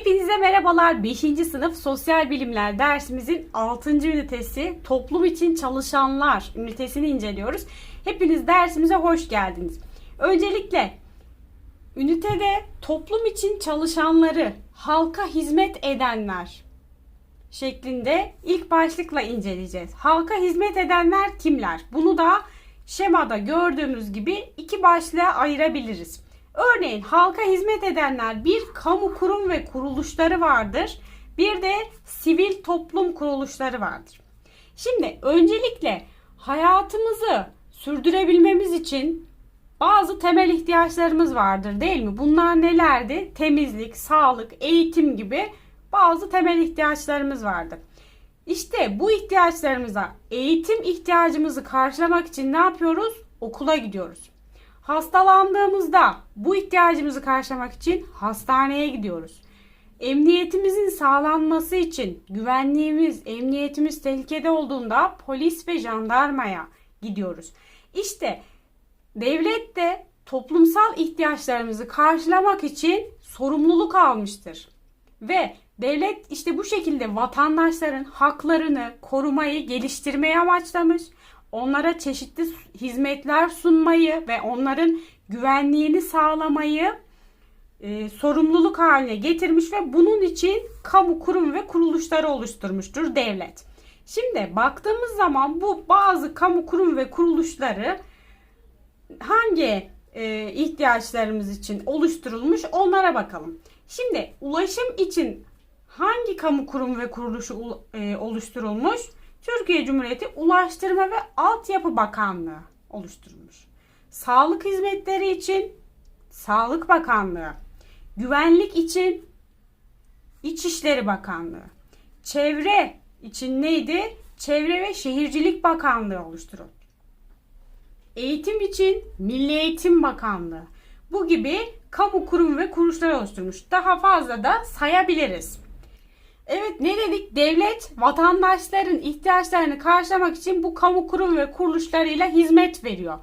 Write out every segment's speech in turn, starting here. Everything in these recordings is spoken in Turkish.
Hepinize merhabalar. 5. sınıf sosyal bilimler dersimizin 6. ünitesi toplum için çalışanlar ünitesini inceliyoruz. Hepiniz dersimize hoş geldiniz. Öncelikle ünitede toplum için çalışanları, halka hizmet edenler şeklinde ilk başlıkla inceleyeceğiz. Halka hizmet edenler kimler? Bunu da şemada gördüğümüz gibi iki başlığa ayırabiliriz. Örneğin halka hizmet edenler bir kamu kurum ve kuruluşları vardır. Bir de sivil toplum kuruluşları vardır. Şimdi öncelikle hayatımızı sürdürebilmemiz için bazı temel ihtiyaçlarımız vardır değil mi? Bunlar nelerdi? Temizlik, sağlık, eğitim gibi bazı temel ihtiyaçlarımız vardır. İşte bu ihtiyaçlarımıza, eğitim ihtiyacımızı karşılamak için ne yapıyoruz? Okula gidiyoruz. Hastalandığımızda bu ihtiyacımızı karşılamak için hastaneye gidiyoruz. Emniyetimizin sağlanması için güvenliğimiz, emniyetimiz tehlikede olduğunda polis ve jandarmaya gidiyoruz. İşte devlet de toplumsal ihtiyaçlarımızı karşılamak için sorumluluk almıştır. Ve devlet işte bu şekilde vatandaşların haklarını korumayı, geliştirmeyi amaçlamış. Onlara çeşitli hizmetler sunmayı ve onların güvenliğini sağlamayı e, sorumluluk haline getirmiş ve bunun için kamu kurum ve kuruluşları oluşturmuştur devlet. Şimdi baktığımız zaman bu bazı kamu kurum ve kuruluşları hangi e, ihtiyaçlarımız için oluşturulmuş onlara bakalım. Şimdi ulaşım için hangi kamu kurum ve kuruluşu e, oluşturulmuş? Türkiye Cumhuriyeti Ulaştırma ve Altyapı Bakanlığı oluşturulmuş. Sağlık hizmetleri için Sağlık Bakanlığı, güvenlik için İçişleri Bakanlığı, çevre için neydi? Çevre ve Şehircilik Bakanlığı oluşturuldu. Eğitim için Milli Eğitim Bakanlığı. Bu gibi kamu kurum ve kuruluşlar oluşturmuş. Daha fazla da sayabiliriz. Evet ne dedik? Devlet vatandaşların ihtiyaçlarını karşılamak için bu kamu kurum ve kuruluşlarıyla hizmet veriyor.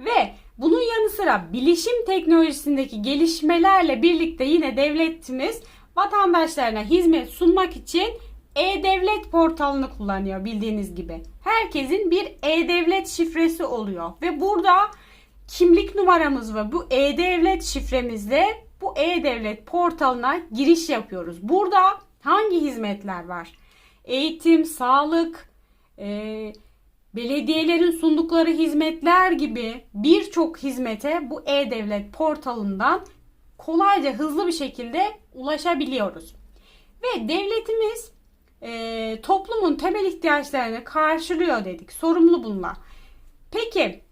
Ve bunun yanı sıra bilişim teknolojisindeki gelişmelerle birlikte yine devletimiz vatandaşlarına hizmet sunmak için e-devlet portalını kullanıyor bildiğiniz gibi. Herkesin bir e-devlet şifresi oluyor ve burada kimlik numaramız ve bu e-devlet şifremizle bu e-devlet portalına giriş yapıyoruz. Burada hangi hizmetler var? Eğitim, sağlık, e, belediyelerin sundukları hizmetler gibi birçok hizmete bu e-devlet portalından kolayca hızlı bir şekilde ulaşabiliyoruz. Ve devletimiz e, toplumun temel ihtiyaçlarını karşılıyor dedik. Sorumlu bunlar. Peki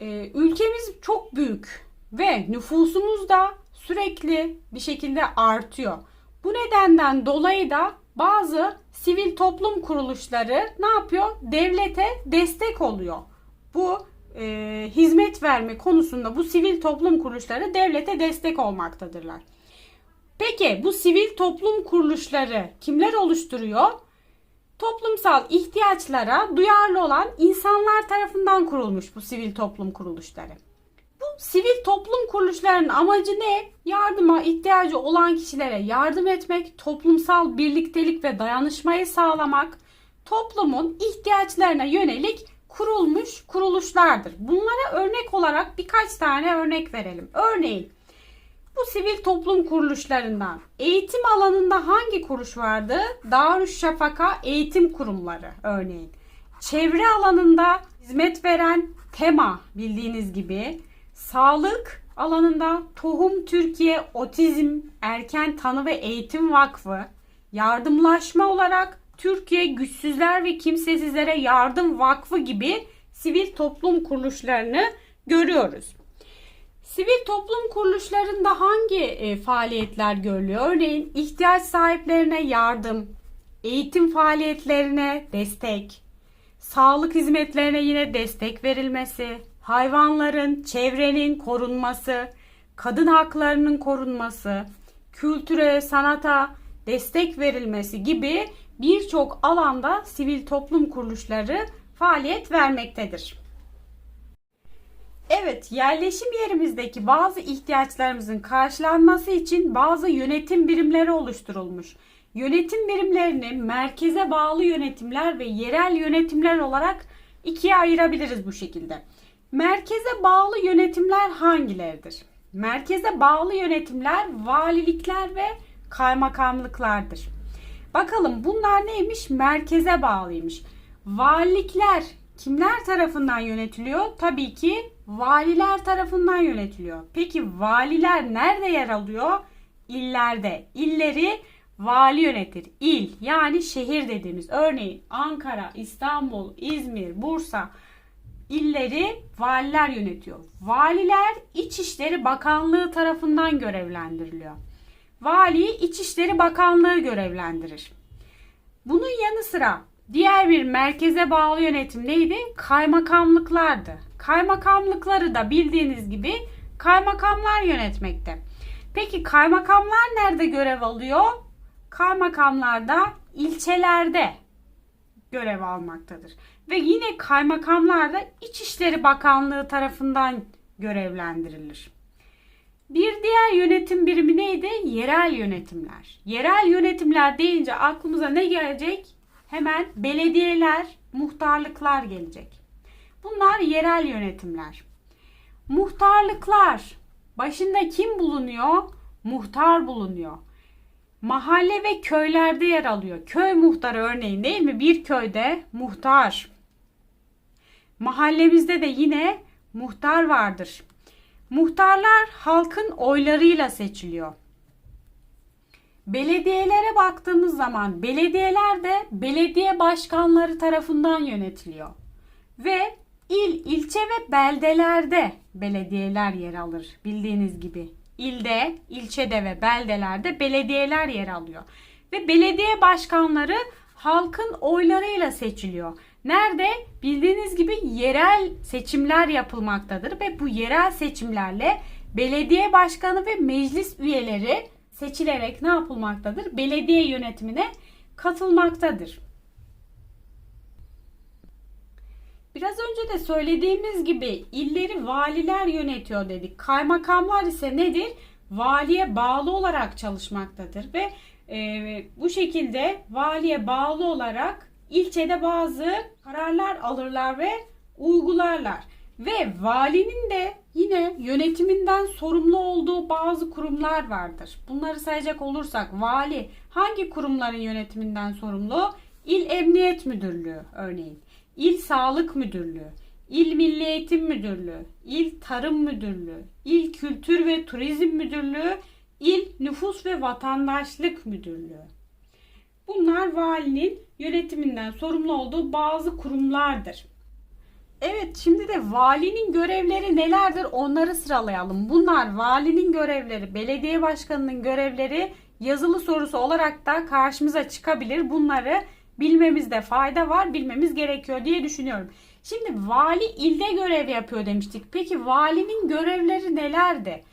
e, ülkemiz çok büyük ve nüfusumuz da sürekli bir şekilde artıyor. Bu nedenden dolayı da bazı sivil toplum kuruluşları ne yapıyor? Devlete destek oluyor. Bu e, hizmet verme konusunda bu sivil toplum kuruluşları devlete destek olmaktadırlar. Peki bu sivil toplum kuruluşları kimler oluşturuyor? Toplumsal ihtiyaçlara duyarlı olan insanlar tarafından kurulmuş bu sivil toplum kuruluşları. Bu sivil toplum kuruluşlarının amacı ne? Yardıma ihtiyacı olan kişilere yardım etmek, toplumsal birliktelik ve dayanışmayı sağlamak, toplumun ihtiyaçlarına yönelik kurulmuş kuruluşlardır. Bunlara örnek olarak birkaç tane örnek verelim. Örneğin bu sivil toplum kuruluşlarından eğitim alanında hangi kuruluş vardı? Darüşşafaka Eğitim Kurumları örneğin. Çevre alanında hizmet veren TEMA bildiğiniz gibi. Sağlık alanında Tohum Türkiye Otizm Erken Tanı ve Eğitim Vakfı. Yardımlaşma olarak Türkiye Güçsüzler ve Kimsesizlere Yardım Vakfı gibi sivil toplum kuruluşlarını görüyoruz. Sivil toplum kuruluşlarında hangi e, faaliyetler görülüyor? Örneğin ihtiyaç sahiplerine yardım, eğitim faaliyetlerine destek, sağlık hizmetlerine yine destek verilmesi, hayvanların, çevrenin korunması, kadın haklarının korunması, kültüre, sanata destek verilmesi gibi birçok alanda sivil toplum kuruluşları faaliyet vermektedir. Evet, yerleşim yerimizdeki bazı ihtiyaçlarımızın karşılanması için bazı yönetim birimleri oluşturulmuş. Yönetim birimlerini merkeze bağlı yönetimler ve yerel yönetimler olarak ikiye ayırabiliriz bu şekilde. Merkeze bağlı yönetimler hangileridir? Merkeze bağlı yönetimler valilikler ve kaymakamlıklardır. Bakalım bunlar neymiş? Merkeze bağlıymış. Valilikler kimler tarafından yönetiliyor? Tabii ki valiler tarafından yönetiliyor. Peki valiler nerede yer alıyor? İllerde. İlleri vali yönetir. İl yani şehir dediğimiz. Örneğin Ankara, İstanbul, İzmir, Bursa illeri valiler yönetiyor. Valiler İçişleri Bakanlığı tarafından görevlendiriliyor. Vali İçişleri Bakanlığı görevlendirir. Bunun yanı sıra diğer bir merkeze bağlı yönetim neydi? Kaymakamlıklardı. Kaymakamlıkları da bildiğiniz gibi kaymakamlar yönetmekte. Peki kaymakamlar nerede görev alıyor? Kaymakamlar da ilçelerde görev almaktadır. Ve yine kaymakamlar da İçişleri Bakanlığı tarafından görevlendirilir. Bir diğer yönetim birimi neydi? Yerel yönetimler. Yerel yönetimler deyince aklımıza ne gelecek? Hemen belediyeler, muhtarlıklar gelecek. Bunlar yerel yönetimler. Muhtarlıklar. Başında kim bulunuyor? Muhtar bulunuyor. Mahalle ve köylerde yer alıyor. Köy muhtarı örneğin değil mi? Bir köyde muhtar. Mahallemizde de yine muhtar vardır. Muhtarlar halkın oylarıyla seçiliyor. Belediyelere baktığımız zaman belediyeler de belediye başkanları tarafından yönetiliyor. Ve il, ilçe ve beldelerde belediyeler yer alır bildiğiniz gibi. İlde, ilçede ve beldelerde belediyeler yer alıyor. Ve belediye başkanları halkın oylarıyla seçiliyor. Nerede? Bildiğiniz gibi yerel seçimler yapılmaktadır ve bu yerel seçimlerle belediye başkanı ve meclis üyeleri seçilerek ne yapılmaktadır? Belediye yönetimine katılmaktadır. Biraz önce de söylediğimiz gibi illeri valiler yönetiyor dedik. Kaymakamlar ise nedir? Valiye bağlı olarak çalışmaktadır ve e, bu şekilde valiye bağlı olarak ilçede bazı kararlar alırlar ve uygularlar. Ve valinin de yine yönetiminden sorumlu olduğu bazı kurumlar vardır. Bunları sayacak olursak vali hangi kurumların yönetiminden sorumlu? İl Emniyet Müdürlüğü örneğin, İl Sağlık Müdürlüğü, İl Milli Eğitim Müdürlüğü, İl Tarım Müdürlüğü, İl Kültür ve Turizm Müdürlüğü, İl Nüfus ve Vatandaşlık Müdürlüğü. Bunlar valinin yönetiminden sorumlu olduğu bazı kurumlardır. Evet şimdi de valinin görevleri nelerdir onları sıralayalım. Bunlar valinin görevleri, belediye başkanının görevleri yazılı sorusu olarak da karşımıza çıkabilir. Bunları bilmemizde fayda var, bilmemiz gerekiyor diye düşünüyorum. Şimdi vali ilde görev yapıyor demiştik. Peki valinin görevleri nelerdi?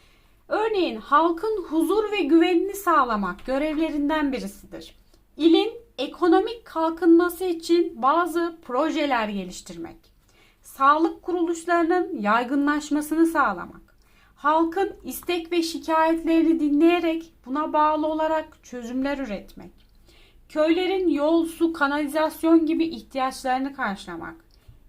Örneğin halkın huzur ve güvenini sağlamak görevlerinden birisidir. İlin ekonomik kalkınması için bazı projeler geliştirmek. Sağlık kuruluşlarının yaygınlaşmasını sağlamak. Halkın istek ve şikayetlerini dinleyerek buna bağlı olarak çözümler üretmek. Köylerin yol, su, kanalizasyon gibi ihtiyaçlarını karşılamak.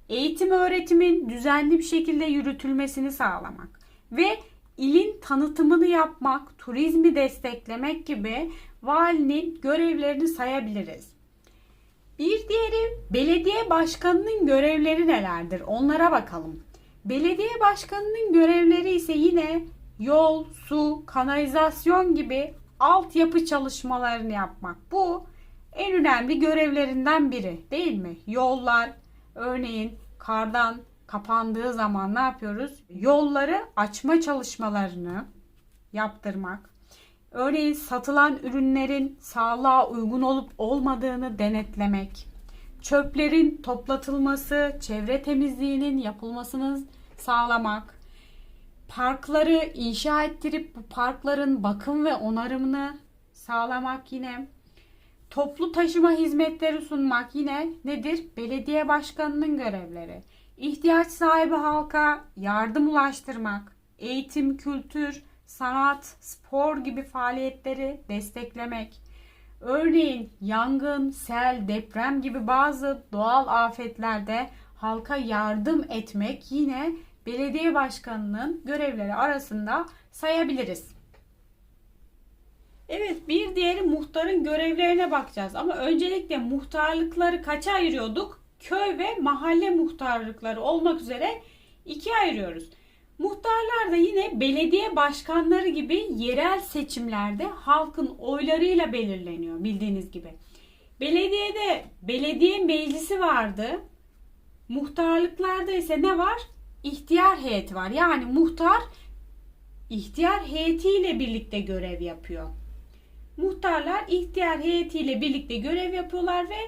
Eğitim öğretimin düzenli bir şekilde yürütülmesini sağlamak ve ilin tanıtımını yapmak, turizmi desteklemek gibi valinin görevlerini sayabiliriz. Bir diğeri belediye başkanının görevleri nelerdir? Onlara bakalım. Belediye başkanının görevleri ise yine yol, su, kanalizasyon gibi altyapı çalışmalarını yapmak. Bu en önemli görevlerinden biri değil mi? Yollar örneğin kardan kapandığı zaman ne yapıyoruz? Yolları açma çalışmalarını yaptırmak. Örneğin satılan ürünlerin sağlığa uygun olup olmadığını denetlemek. Çöplerin toplatılması, çevre temizliğinin yapılmasını sağlamak. Parkları inşa ettirip bu parkların bakım ve onarımını sağlamak yine. Toplu taşıma hizmetleri sunmak yine nedir? Belediye başkanının görevleri. ihtiyaç sahibi halka yardım ulaştırmak, eğitim, kültür, sanat, spor gibi faaliyetleri desteklemek, örneğin yangın, sel, deprem gibi bazı doğal afetlerde halka yardım etmek yine belediye başkanının görevleri arasında sayabiliriz. Evet bir diğeri muhtarın görevlerine bakacağız ama öncelikle muhtarlıkları kaça ayırıyorduk? Köy ve mahalle muhtarlıkları olmak üzere ikiye ayırıyoruz. Muhtarlar da yine belediye başkanları gibi yerel seçimlerde halkın oylarıyla belirleniyor bildiğiniz gibi. Belediyede belediye meclisi vardı. Muhtarlıklarda ise ne var? İhtiyar heyeti var. Yani muhtar ihtiyar heyetiyle birlikte görev yapıyor. Muhtarlar ihtiyar heyetiyle birlikte görev yapıyorlar ve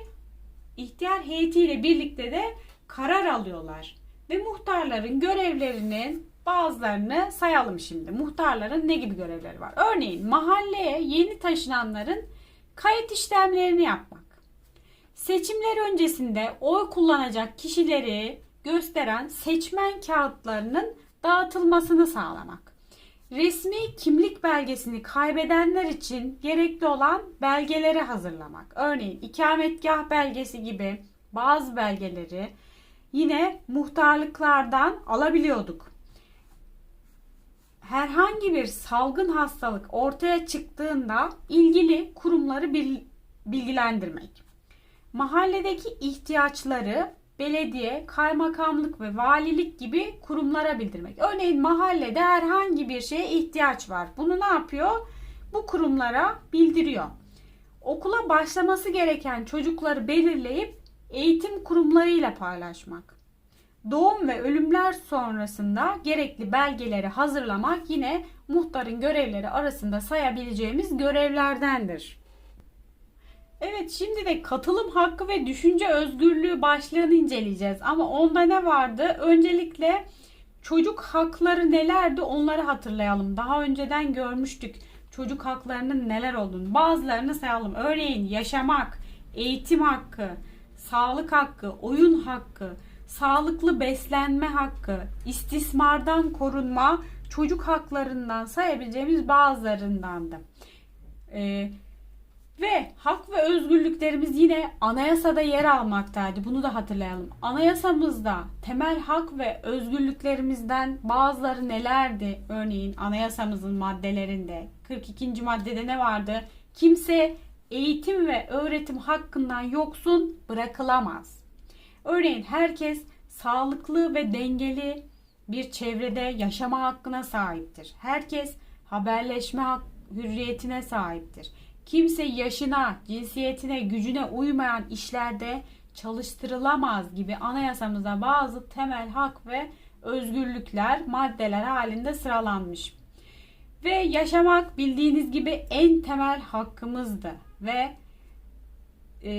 ihtiyar heyetiyle birlikte de karar alıyorlar. Ve muhtarların görevlerinin bazılarını sayalım şimdi. Muhtarların ne gibi görevleri var? Örneğin mahalleye yeni taşınanların kayıt işlemlerini yapmak. Seçimler öncesinde oy kullanacak kişileri gösteren seçmen kağıtlarının dağıtılmasını sağlamak. Resmi kimlik belgesini kaybedenler için gerekli olan belgeleri hazırlamak. Örneğin ikametgah belgesi gibi bazı belgeleri yine muhtarlıklardan alabiliyorduk. Herhangi bir salgın hastalık ortaya çıktığında ilgili kurumları bilgilendirmek. Mahalledeki ihtiyaçları belediye, kaymakamlık ve valilik gibi kurumlara bildirmek. Örneğin mahallede herhangi bir şeye ihtiyaç var. Bunu ne yapıyor? Bu kurumlara bildiriyor. Okula başlaması gereken çocukları belirleyip eğitim kurumlarıyla paylaşmak. Doğum ve ölümler sonrasında gerekli belgeleri hazırlamak yine muhtarın görevleri arasında sayabileceğimiz görevlerdendir. Evet şimdi de katılım hakkı ve düşünce özgürlüğü başlığını inceleyeceğiz. Ama onda ne vardı? Öncelikle çocuk hakları nelerdi onları hatırlayalım. Daha önceden görmüştük çocuk haklarının neler olduğunu. Bazılarını sayalım. Örneğin yaşamak, eğitim hakkı, sağlık hakkı, oyun hakkı, sağlıklı beslenme hakkı, istismardan korunma, çocuk haklarından sayabileceğimiz bazılarındandı. Ee, ve hak ve özgürlüklerimiz yine anayasada yer almaktaydı. Bunu da hatırlayalım. Anayasamızda temel hak ve özgürlüklerimizden bazıları nelerdi? Örneğin anayasamızın maddelerinde 42. maddede ne vardı? Kimse eğitim ve öğretim hakkından yoksun bırakılamaz. Örneğin herkes sağlıklı ve dengeli bir çevrede yaşama hakkına sahiptir. Herkes haberleşme hak, hürriyetine sahiptir. Kimse yaşına, cinsiyetine, gücüne uymayan işlerde çalıştırılamaz gibi anayasamızda bazı temel hak ve özgürlükler maddeler halinde sıralanmış. Ve yaşamak bildiğiniz gibi en temel hakkımızdı ve e,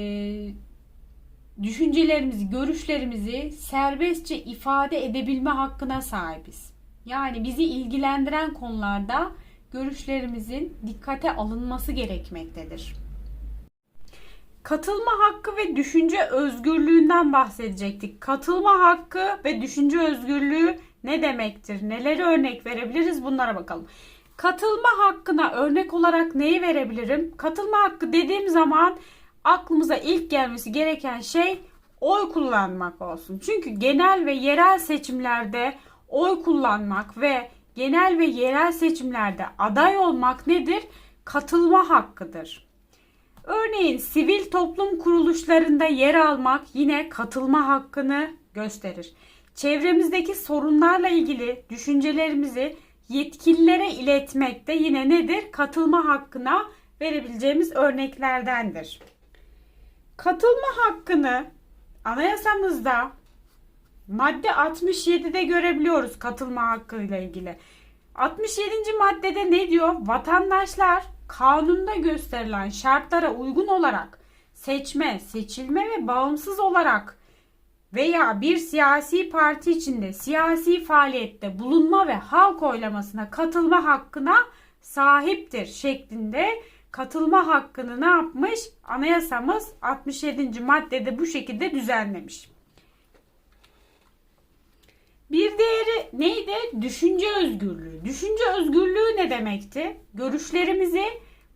düşüncelerimizi, görüşlerimizi serbestçe ifade edebilme hakkına sahibiz. Yani bizi ilgilendiren konularda görüşlerimizin dikkate alınması gerekmektedir. Katılma hakkı ve düşünce özgürlüğünden bahsedecektik. Katılma hakkı ve düşünce özgürlüğü ne demektir? Neleri örnek verebiliriz? Bunlara bakalım. Katılma hakkına örnek olarak neyi verebilirim? Katılma hakkı dediğim zaman aklımıza ilk gelmesi gereken şey oy kullanmak olsun. Çünkü genel ve yerel seçimlerde oy kullanmak ve genel ve yerel seçimlerde aday olmak nedir? Katılma hakkıdır. Örneğin sivil toplum kuruluşlarında yer almak yine katılma hakkını gösterir. Çevremizdeki sorunlarla ilgili düşüncelerimizi yetkililere iletmek de yine nedir? Katılma hakkına verebileceğimiz örneklerdendir. Katılma hakkını anayasamızda madde 67'de görebiliyoruz katılma hakkıyla ilgili. 67. maddede ne diyor? Vatandaşlar kanunda gösterilen şartlara uygun olarak seçme, seçilme ve bağımsız olarak veya bir siyasi parti içinde siyasi faaliyette bulunma ve halk oylamasına katılma hakkına sahiptir şeklinde katılma hakkını ne yapmış? Anayasamız 67. maddede bu şekilde düzenlemiş. Bir diğeri neydi? Düşünce özgürlüğü. Düşünce özgürlüğü ne demekti? Görüşlerimizi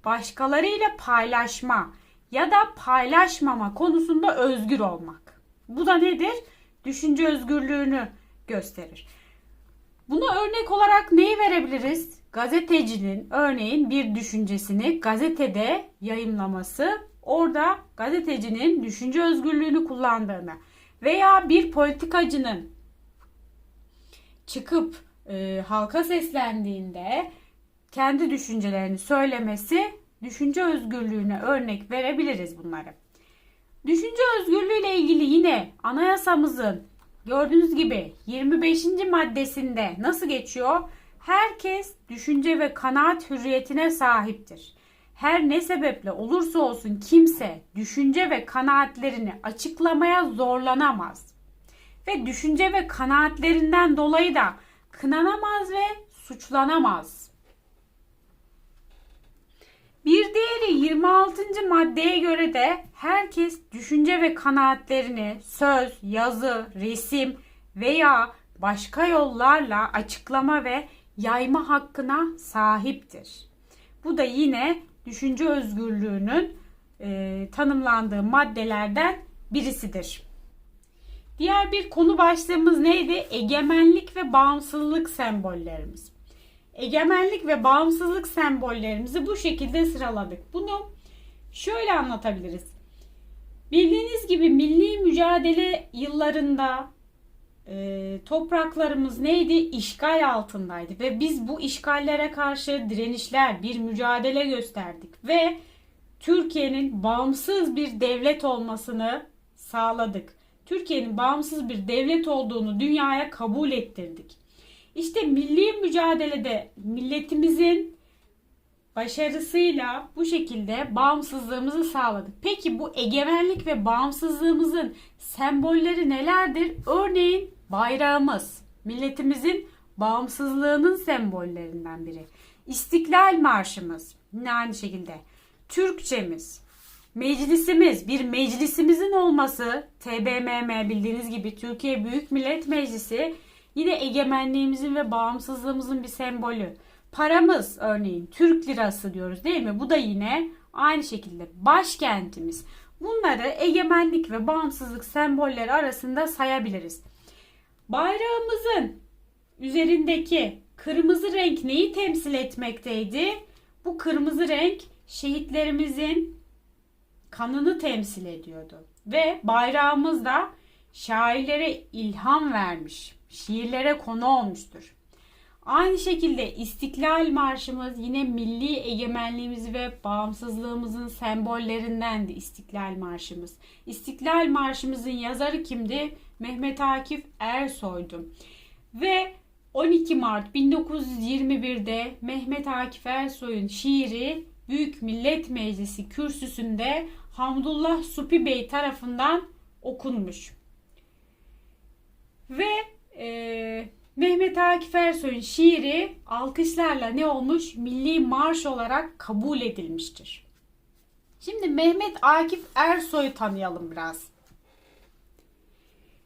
başkalarıyla paylaşma ya da paylaşmama konusunda özgür olmak. Bu da nedir? Düşünce özgürlüğünü gösterir. Buna örnek olarak neyi verebiliriz? Gazetecinin örneğin bir düşüncesini gazetede yayımlaması, orada gazetecinin düşünce özgürlüğünü kullandığını veya bir politikacının çıkıp e, halka seslendiğinde kendi düşüncelerini söylemesi düşünce özgürlüğüne örnek verebiliriz bunları. Düşünce özgürlüğü ile ilgili yine anayasamızın gördüğünüz gibi 25. maddesinde nasıl geçiyor? Herkes düşünce ve kanaat hürriyetine sahiptir. Her ne sebeple olursa olsun kimse düşünce ve kanaatlerini açıklamaya zorlanamaz. Ve düşünce ve kanaatlerinden dolayı da kınanamaz ve suçlanamaz. Bir diğeri 26. maddeye göre de herkes düşünce ve kanaatlerini söz, yazı, resim veya başka yollarla açıklama ve yayma hakkına sahiptir. Bu da yine düşünce özgürlüğünün e, tanımlandığı maddelerden birisidir. Diğer bir konu başlığımız neydi? Egemenlik ve bağımsızlık sembollerimiz. Egemenlik ve bağımsızlık sembollerimizi bu şekilde sıraladık. Bunu şöyle anlatabiliriz. Bildiğiniz gibi milli mücadele yıllarında e, topraklarımız neydi? İşgal altındaydı ve biz bu işgallere karşı direnişler, bir mücadele gösterdik ve Türkiye'nin bağımsız bir devlet olmasını sağladık. Türkiye'nin bağımsız bir devlet olduğunu dünyaya kabul ettirdik. İşte milli mücadelede milletimizin başarısıyla bu şekilde bağımsızlığımızı sağladık. Peki bu egemenlik ve bağımsızlığımızın sembolleri nelerdir? Örneğin bayrağımız, milletimizin bağımsızlığının sembollerinden biri. İstiklal Marşımız, yine aynı şekilde. Türkçemiz, meclisimiz, bir meclisimizin olması, TBMM bildiğiniz gibi Türkiye Büyük Millet Meclisi yine egemenliğimizin ve bağımsızlığımızın bir sembolü. Paramız örneğin Türk lirası diyoruz değil mi? Bu da yine aynı şekilde başkentimiz. Bunları egemenlik ve bağımsızlık sembolleri arasında sayabiliriz. Bayrağımızın üzerindeki kırmızı renk neyi temsil etmekteydi? Bu kırmızı renk şehitlerimizin kanını temsil ediyordu. Ve bayrağımız da şairlere ilham vermiş, şiirlere konu olmuştur. Aynı şekilde İstiklal Marşımız yine milli egemenliğimiz ve bağımsızlığımızın sembollerindendi İstiklal Marşımız. İstiklal Marşımızın yazarı kimdi? Mehmet Akif Ersoy'du. Ve 12 Mart 1921'de Mehmet Akif Ersoy'un şiiri Büyük Millet Meclisi kürsüsünde Hamdullah Supi Bey tarafından okunmuş. Ve e, Mehmet Akif Ersoy'un şiiri alkışlarla ne olmuş? Milli marş olarak kabul edilmiştir. Şimdi Mehmet Akif Ersoy'u tanıyalım biraz.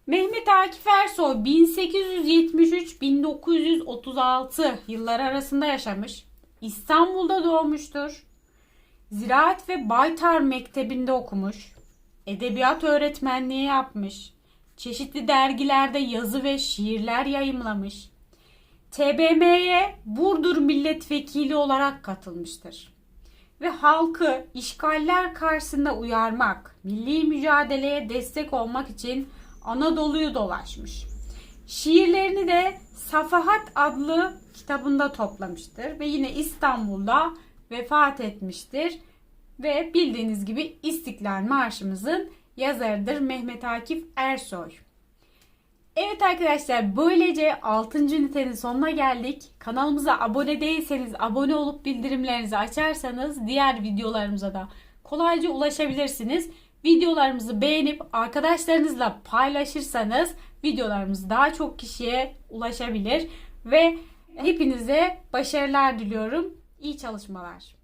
Mehmet Akif Ersoy 1873-1936 yılları arasında yaşamış. İstanbul'da doğmuştur. Ziraat ve Baytar Mektebi'nde okumuş. Edebiyat öğretmenliği yapmış. Çeşitli dergilerde yazı ve şiirler yayımlamış. TBMM'ye Burdur milletvekili olarak katılmıştır. Ve halkı işgaller karşısında uyarmak, milli mücadeleye destek olmak için Anadolu'yu dolaşmış. Şiirlerini de Safahat adlı kitabında toplamıştır ve yine İstanbul'da vefat etmiştir. Ve bildiğiniz gibi İstiklal Marşımızın yazarıdır Mehmet Akif Ersoy. Evet arkadaşlar böylece 6. ünitenin sonuna geldik. Kanalımıza abone değilseniz abone olup bildirimlerinizi açarsanız diğer videolarımıza da kolayca ulaşabilirsiniz. Videolarımızı beğenip arkadaşlarınızla paylaşırsanız videolarımız daha çok kişiye ulaşabilir ve hepinize başarılar diliyorum. İyi çalışmalar.